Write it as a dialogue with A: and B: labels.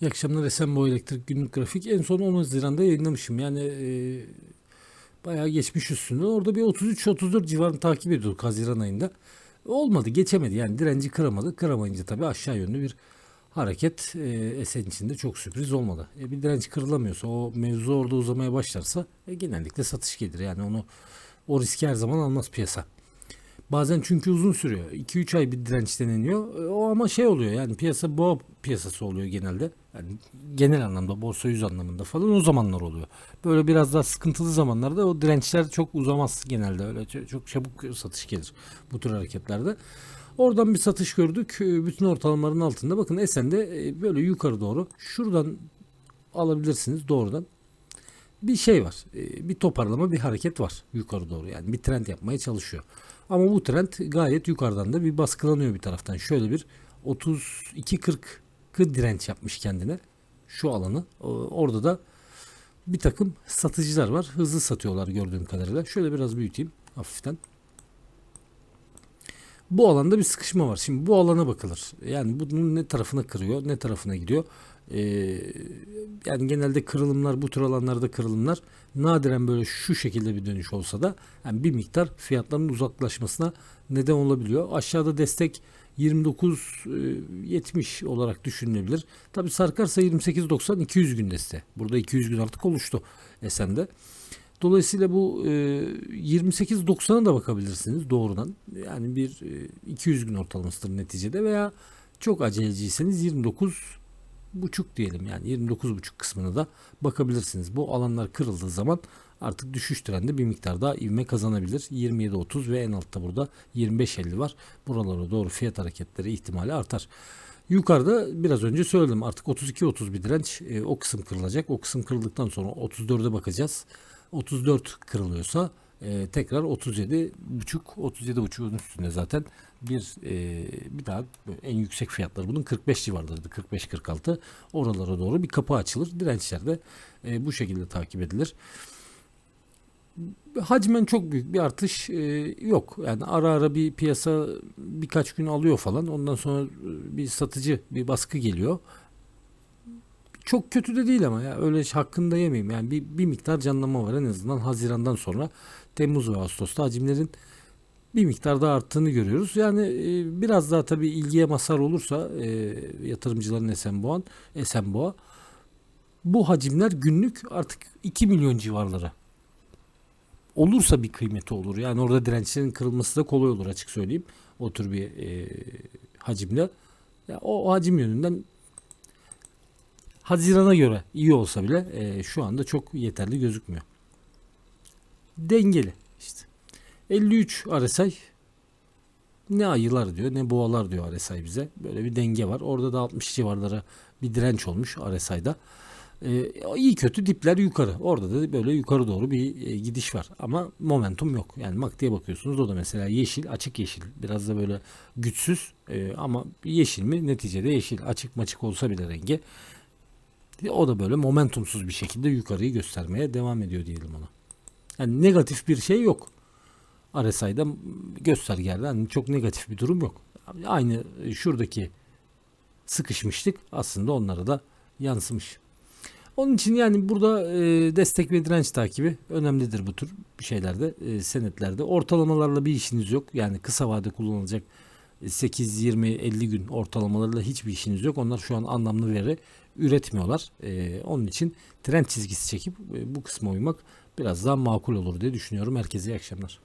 A: İyi akşamlar Esenboğa Elektrik Günlük Grafik. En son 10 Haziran'da yayınlamışım. Yani e, bayağı geçmiş üstünde. Orada bir 33-34 civarını takip ediyorduk Haziran ayında. Olmadı, geçemedi. Yani direnci kıramadı. Kıramayınca tabii aşağı yönlü bir hareket e, Esen içinde çok sürpriz olmadı. E, bir direnç kırılamıyorsa, o mevzu orada uzamaya başlarsa e, genellikle satış gelir. Yani onu o riski her zaman almaz piyasa. Bazen çünkü uzun sürüyor. 2-3 ay bir direnç deneniyor. E, O ama şey oluyor yani piyasa boğa piyasası oluyor genelde. Yani genel anlamda borsa yüz anlamında falan o zamanlar oluyor. Böyle biraz daha sıkıntılı zamanlarda o dirençler çok uzamaz genelde. Öyle çok, çok çabuk satış gelir bu tür hareketlerde. Oradan bir satış gördük. E, Bütün ortalamaların altında. Bakın Esen'de e, böyle yukarı doğru şuradan alabilirsiniz doğrudan bir şey var. Bir toparlama, bir hareket var yukarı doğru. Yani bir trend yapmaya çalışıyor. Ama bu trend gayet yukarıdan da bir baskılanıyor bir taraftan. Şöyle bir 32-40'ı direnç yapmış kendine. Şu alanı. Orada da bir takım satıcılar var. Hızlı satıyorlar gördüğüm kadarıyla. Şöyle biraz büyüteyim hafiften. Bu alanda bir sıkışma var. Şimdi bu alana bakılır. Yani bunun ne tarafına kırıyor, ne tarafına gidiyor. Ee, yani genelde kırılımlar bu tür alanlarda kırılımlar nadiren böyle şu şekilde bir dönüş olsa da yani bir miktar fiyatların uzaklaşmasına neden olabiliyor. Aşağıda destek 29.70 olarak düşünülebilir. Tabi sarkarsa 28.90 200 gün desteği. Burada 200 gün artık oluştu Esen'de. Dolayısıyla bu e, 28.90'a da bakabilirsiniz doğrudan. Yani bir e, 200 gün ortalamasıdır neticede veya çok aceleciyseniz 29 buçuk diyelim yani 29 buçuk kısmını da bakabilirsiniz. Bu alanlar kırıldığı zaman artık düşüş trendi bir miktar daha ivme kazanabilir. 27.30 ve en altta burada 25.50 var. Buralara doğru fiyat hareketleri ihtimali artar. Yukarıda biraz önce söyledim artık 32-30 bir direnç e, o kısım kırılacak. O kısım kırıldıktan sonra 34'e bakacağız. 34 kırılıyorsa e, tekrar 37 buçuk 37 buçuğun üstünde zaten bir e, bir daha en yüksek fiyatları bunun 45 civarlarıydı 45 46 oralara doğru bir kapı açılır dirençler de e, bu şekilde takip edilir hacmen çok büyük bir artış e, yok. Yani ara ara bir piyasa birkaç gün alıyor falan. Ondan sonra e, bir satıcı bir baskı geliyor. Çok kötü de değil ama ya öyle hakkında yemeyeyim. Yani bir, bir miktar canlanma var en azından Haziran'dan sonra Temmuz ve Ağustos'ta hacimlerin bir miktar daha arttığını görüyoruz. Yani e, biraz daha tabii ilgiye mazhar olursa e, yatırımcıların Esenboğan, Esenboğa bu hacimler günlük artık 2 milyon civarları olursa bir kıymeti olur. Yani orada dirençlerin kırılması da kolay olur açık söyleyeyim. O tür bir e, hacimle. Ya, o, o hacim yönünden Haziran'a göre iyi olsa bile e, şu anda çok yeterli gözükmüyor. Dengeli işte. 53 RSI ne ayılar diyor ne boğalar diyor RSI bize. Böyle bir denge var. Orada da 60 civarlara bir direnç olmuş RSI'da. Ee, iyi kötü dipler yukarı. Orada da böyle yukarı doğru bir e, gidiş var. Ama momentum yok. Yani MACD'ye bakıyorsunuz o da mesela yeşil, açık yeşil. Biraz da böyle güçsüz e, ama yeşil mi? Neticede yeşil. Açık maçık olsa bile rengi. O da böyle momentumsuz bir şekilde yukarıyı göstermeye devam ediyor diyelim ona. Yani negatif bir şey yok. RSI'da göstergelerde hani çok negatif bir durum yok. Aynı şuradaki sıkışmıştık aslında onlara da yansımış. Onun için yani burada e, destek ve direnç takibi önemlidir bu tür şeylerde, e, senetlerde. Ortalamalarla bir işiniz yok. Yani kısa vade kullanılacak 8, 20, 50 gün ortalamalarla hiçbir işiniz yok. Onlar şu an anlamlı veri üretmiyorlar. E, onun için trend çizgisi çekip e, bu kısma uymak biraz daha makul olur diye düşünüyorum. Herkese iyi akşamlar.